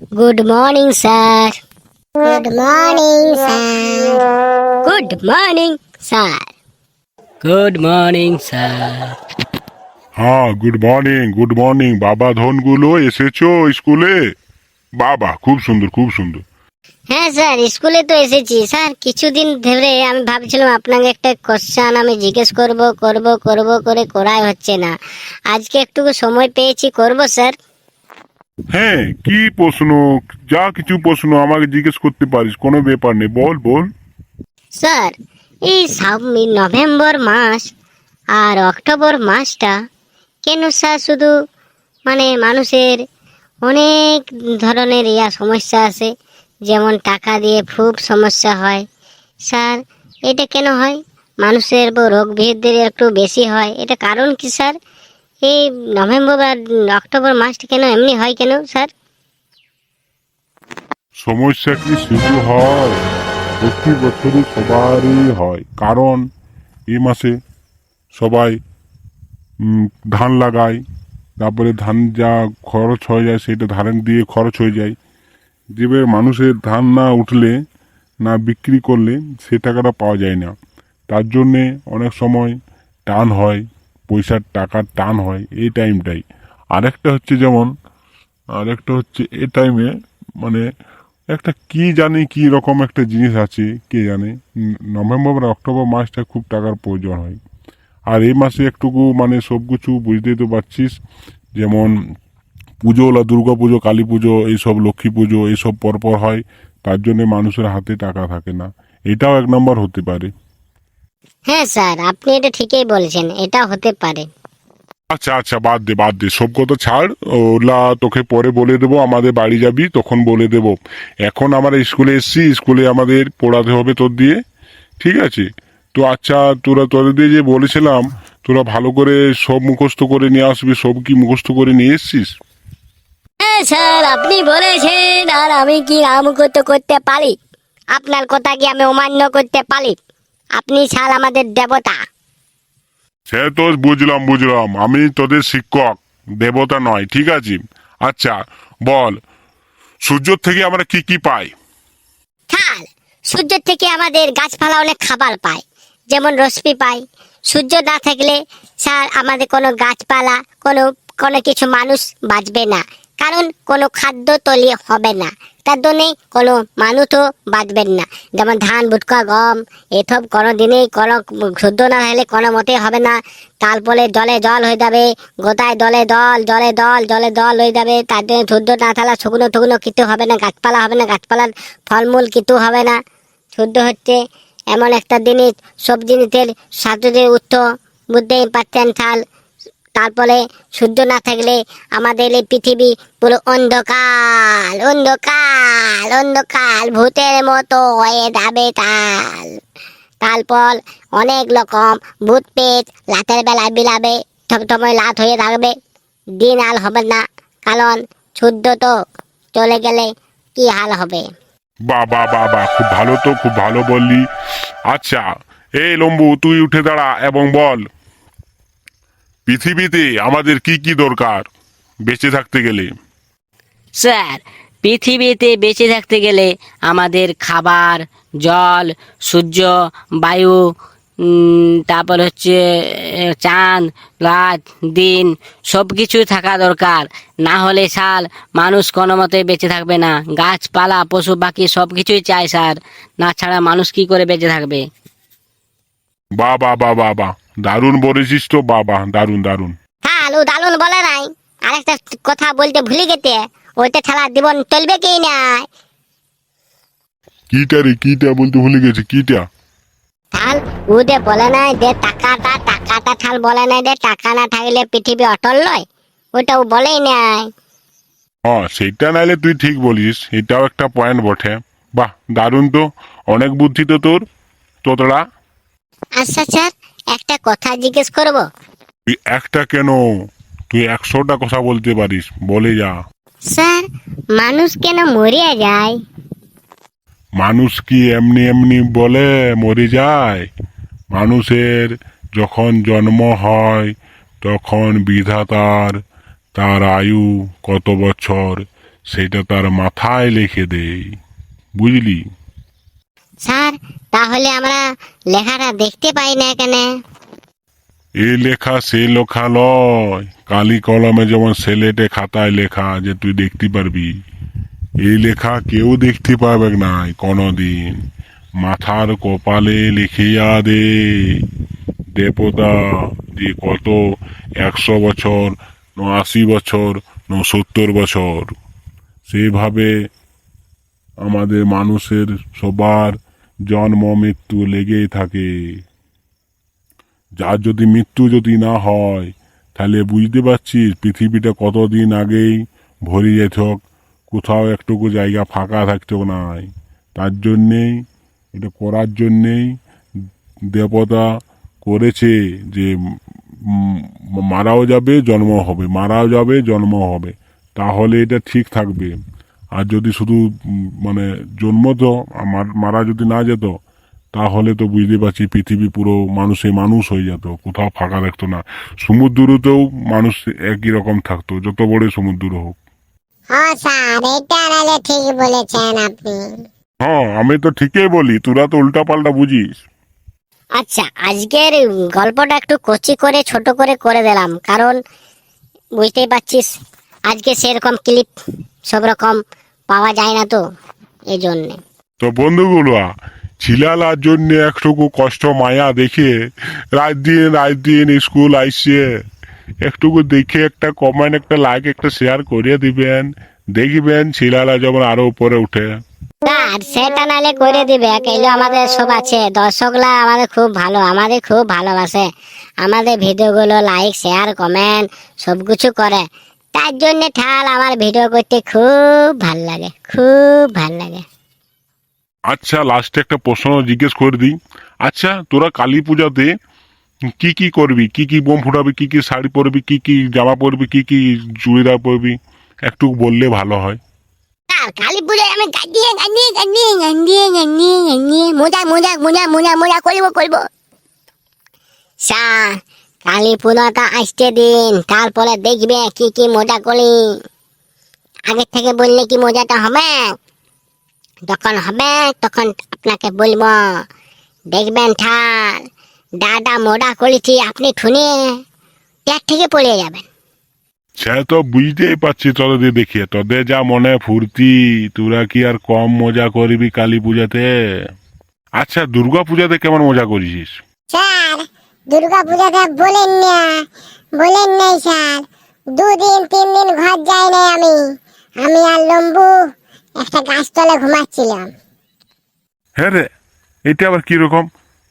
Good morning sir good morning sir good morning sir good morning sir হ্যাঁ good morning good morning বাবা ধনগুলো এসেছ স্কুলে? বাবা খুব সুন্দর খুব সুন্দর। হ্যাঁ স্যার স্কুলে তো এসেছি। স্যার কিছুদিন ধরে আমি ভাবছিলাম আপনাকে একটা কোশ্চান আমি জিজ্ঞেস করব করব করব করে করাই হচ্ছে না। আজকে একটু সময় পেয়েছি করব স্যার? হ্যাঁ কি প্রশ্ন? যা কিছু প্রশ্ন আমাকে জিজ্ঞেস করতে পারিস, কোনো ব্যাপার নেই। বল বল। স্যার, এই নভেম্বর মাস আর অক্টোবর মাসটা কেন স্যার শুধু মানে মানুষের অনেক ধরনের ইয়া সমস্যা আছে, যেমন টাকা দিয়ে খুব সমস্যা হয়। স্যার, এটা কেন হয়? মানুষের রোগ বৃদ্ধির একটু বেশি হয়। এটা কারণ কি, স্যার? এই নভেম্বর আর অক্টোবর মাসটা কেন? এমনি হয় কেন, স্যার? সমস্যা কি শুরু হয়? প্রতি বছরই সবারই হয়। কারণ এই মাসে সবাই ধান লাগায়। তারপরে ধান যা খরচ হয়ে যায়, সেটা ধান দিয়ে খরচ হয়ে যায়। যেভাবে মানুষের ধান না উঠলে, না বিক্রি করলে, সে টাকাটা পাওয়া যায় না। তার জন্যে অনেক সময় টান হয়। পয়সার টাকার টান হয় এই টাইমটাই আরেকটা হচ্ছে যেমন, আরেকটা হচ্ছে এ টাইমে মানে একটা কি জানি কি রকম একটা জিনিস আছে, কে জানে। নভেম্বর আর অক্টোবর মাসটা খুব টাকার প্রয়োজন হয়। আর এই মাসে একটুকু মানে সব কিছু বুঝতেই তো পারছিস, যেমন পুজো বা দুর্গা পুজো, কালী পুজো এইসব লক্ষ্মী পুজো এইসব পরপর হয়, তার জন্য মানুষের হাতে টাকা থাকে না। এটাও এক নম্বর হতে পারে। হ্যাঁ স্যার আপনি এটা ঠিকই বলছেন এটা হতে পারে। আচ্ছা আচ্ছা বাদ দে বাদ দে সব কথা ছাড়। ওলা তোকে পরে বলে দেবো আমাদের বাড়ি যাবি তখন বলে দেব। এখন আমরা স্কুলে এসছি স্কুলে আমাদের পড়াতে হবে তোর দিয়ে ঠিক আছে? তো আচ্ছা তোরা তোদের দিয়ে যে বলেছিলাম তোরা ভালো করে সব মুখস্থ করে নিয়ে আসবি সব কি মুখস্থ করে নিয়ে এসছিস? হ্যাঁ স্যার আপনি বলেছেন আর আমি কি আমগত করতে পারি? আপনার কথা কি আমি অমান্য করতে পারি? আপনি স্যার আমাদের দেবতা। সে তো বুঝলাম বুঝলাম। আমি তোদের শিক্ষক দেবতা নয় ঠিক আছে? আচ্ছা বল সূর্যর থেকে আমরা কি কি পাই? স্যার সূর্য থেকে আমাদের গাছপালা অনেক খাবার পায় যেমন রশ্মি পাই। সূর্য না থাকলে স্যার আমাদের কোনো গাছপালা কোনো কোনো কিছু মানুষ বাঁচবে না। কারণ কোনো খাদ্য তৈরি হবে না। তার জন্যে কোনো মানুষও বাঁচবেন না। যেমন ধান ভুটকা গম, এসব কোনো দিনেই কোনো শুদ্ধ না হলে কোনো মতেই হবে না। তারপরে জলে জল হয়ে যাবে গোটায় দলে দল জলে দল জলে দল হয়ে যাবে। তার জন্য শুদ্ধ না থাকলে শুকনো টুকনো কিছু হবে না, গাছপালা হবে না, গাছপালার ফলমূল কিছু হবে না। শুদ্ধ হচ্ছে এমন একটা জিনিস সব জিনিসের সাথে উঠত বুঝতেই পারছেন ছাল তারপরে সূর্য না থাকলে আমাদের এই পৃথিবী পুরো অন্ধকার অন্ধকার অন্ধকার। ভূতের মতো হয়ে যাবে তাল। তারপর অনেক রকম ভূত পেট রাতের বেলায় বিলাবে সময় লাত হয়ে থাকবে। দিন আল হবে না, কারণ সূর্য তো চলে গেলে কি হাল হবে? বাবা বা বা বা, খুব ভালো তো, খুব ভালো বললি। আচ্ছা এই লম্বু, তুই উঠে দাঁড়া এবং বল। পৃথিবীতে আমাদের কি কি দরকার? বেঁচে থাকতে গেলে। স্যার পৃথিবীতে বেঁচে থাকতে গেলে আমাদের খাবার জল সূর্য বায়ু তারপর হচ্ছে চাঁদ রাত দিন সব কিছু থাকা দরকার। না হলে স্যার মানুষ কোনো মতে বেঁচে থাকবে না। গাছপালা পশু পাখি সব কিছুই চাই স্যার। না ছাড়া মানুষ কি করে বেঁচে থাকবে? বা বা বা বা বা। দারুণ বলেছিস তো বাবা দারুণ দারুণ। হ্যাঁ আলু দালুন বলে নাই। আরেকটা কথা বলতে ভুলে গেতে ওইটা ছাড়া জীবন চলবে কি না? কিটা রে কিটা বলতে ভুলে গেছে কিটা? থাল উদে বলে নাই যে টাকাটা টাকাটা থাল বলে নাই যে টাকা না থাকলে পৃথিবী অটল নয়। ওটা ও বলেই নাই। হ্যাঁ সেইটা নাইলে তুই ঠিক বলিস এটাও একটা পয়েন্ট বটে। বাহ দারুণ তো অনেক বুদ্ধি তো তোর তোতরা। আচ্ছা স্যার। একটা কথা জিজ্ঞেস করব? তুই একটা কেন? তুই একশোটা কথা বলতে পারিস বলে যা। স্যার মানুষ কেন মরিয়া যায়? মানুষ কি এমনি এমনি বলে মরে যায়? মানুষের যখন জন্ম হয় তখন বিধাতার তার আয়ু কত বছর সেটা তার মাথায় লিখে দেই। বুঝলি? স্যার, তাহলে আমরা লেখাটা দেখতে পাই না এখানে এ লেখা সে লেখা লয়। কালি কলমে যেমন সেলেটে খাতায় লেখা যে তুই দেখতে পারবি। এই লেখা কেউ দেখতে পাবে নাই কোনদিন। মাথার কপালে লিখিয়া দে দেবতা, যে কত একশো বছর ন আশি বছর ন সত্তর বছর, সেভাবে আমাদের মানুষের সবার জন্ম মৃত্যু লেগেই থাকে। যার যদি মৃত্যু যদি না হয়, তাহলে বুঝতে পারছিস পৃথিবীটা কতদিন আগেই ভরে যেত, কোথাও একটুকু জায়গা ফাঁকা থাকতো নাই তার জন্যেই, এটা করার জন্যেই দেবতা করেছে যে মারাও যাবে জন্ম হবে। মারাও যাবে জন্ম হবে। তাহলে এটা ঠিক থাকবে। আর যদি শুধু মানে জন্ম তো আর মার- মারা যদি না যেত তাহলে তো বুঝতে পারছি পৃথিবী পুরো মানুষে মানুষ হয়ে যেত কোথাও ফাঁকা থাকতো না। সমুদ্রতেও মানুষ একই রকম থাকতো যত বড় সমুদ্র হোক। হ্যাঁ স্যার এটা ঠিক বলেছেন আপনি। হ্যাঁ আমি তো ঠিকই বলি তোরা তো উল্টা পাল্টা বুঝিস। আচ্ছা আজকের গল্পটা একটু কচি করে ছোট করে করে দিলাম কারণ বুঝতেই পারছিস আজকে সেরকম ক্লিপ সব রকম পাওয়া যায় না তো এই জন্যে তো বন্ধুগুলো ছিলালার জন্য একটুকু কষ্ট মায়া দেখে রাত দিন রাত দিন স্কুল আইসে একটুকু দেখে একটা কমেন্ট একটা লাইক একটা শেয়ার করে দিবেন। দেখবেন ছিলালা যেমন আরও উপরে উঠে। আর সেটা নালে করে দিবে। এলো আমাদের সব আছে দর্শকরা আমাদের খুব ভালো আমাদের খুব ভালোবাসে। আমাদের ভিডিওগুলো লাইক শেয়ার কমেন্ট সব কিছু করে। তার জন্য ঠাল আমার ভিডিও করতে খুব ভালো লাগে খুব ভালো লাগে। আচ্ছা লাস্টে একটা প্রশ্ন জিজ্ঞেস করে দিই। আচ্ছা তোরা কালী পূজাতে কি কি করবি? কি কি বোম ফুটাবি? কি কি শাড়ি পরবি? কি কি জামা পরবি? কি কি চুড়িদার পরবি? একটু বললে ভালো হয়। কালী পুজোয় আমি গান্ডিয়ে গান্ডিয়ে গান্ডিয়ে গান্ডিয়ে গান্ডিয়ে মজা মজা মজা মজা মজা করব করব। সা কালী পুজোটা আসতে দিন তারপরে দেখবে কি কি মজা করি। আগের থেকে বললে কি মজাটা হবে? যখন হবে তখন আপনাকে বলব। দেখবেন ঠাল দাদা মোড়া করেছি আপনি ঠুনে ট্যাগ থেকে পড়ে যাবেন। সে তো বুঝতেই পারছি তোদের দেখিয়ে। তোদের যা মনে ফুর্তি তোরা কি আর কম মজা করবি কালী পূজাতে? আচ্ছা দুর্গা পূজাতে কেমন মজা করেছিস? স্যার দুর্গা পূজাতে বলেন না বলেন নাই স্যার। দুদিন তিন দিন ঘর যাই নাই আমি। আমি আর লম্বু একটা গাছতলে ঘুমাচ্ছিলাম। হ্যাঁ রে এটা আবার কীরকম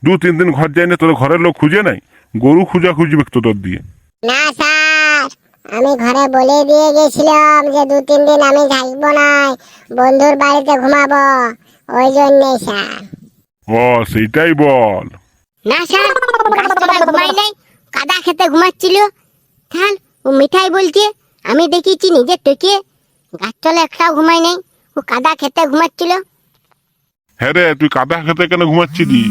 দু তিন দিন ঘর যায় না তোর ঘরের লোক খুঁজে নাই? গরু খুঁজা খুঁজবে তো তোর দিয়ে। না স্যার আমি ঘরে বলে দিয়ে গেছিলাম যে দু তিন দিন আমি থাকব না বন্ধুর বাড়িতে ঘুমাবো। ওই জন্যই স্যার। ও সেইটাই বল। না স্যার গাছতলায় ঘুমাই নাই কাদা খেতে ঘুমাচ্ছিল। থাল, ও মিঠাই বলছে, আমি দেখিছি নিজের টেকে গাছতলায় একটাও ঘুমাই নাই, ও কাদা খেতে ঘুমাচ্ছিল। হ্যাঁ রে, তুই কাদা খেতে কেন ঘুমাচ্ছিলি?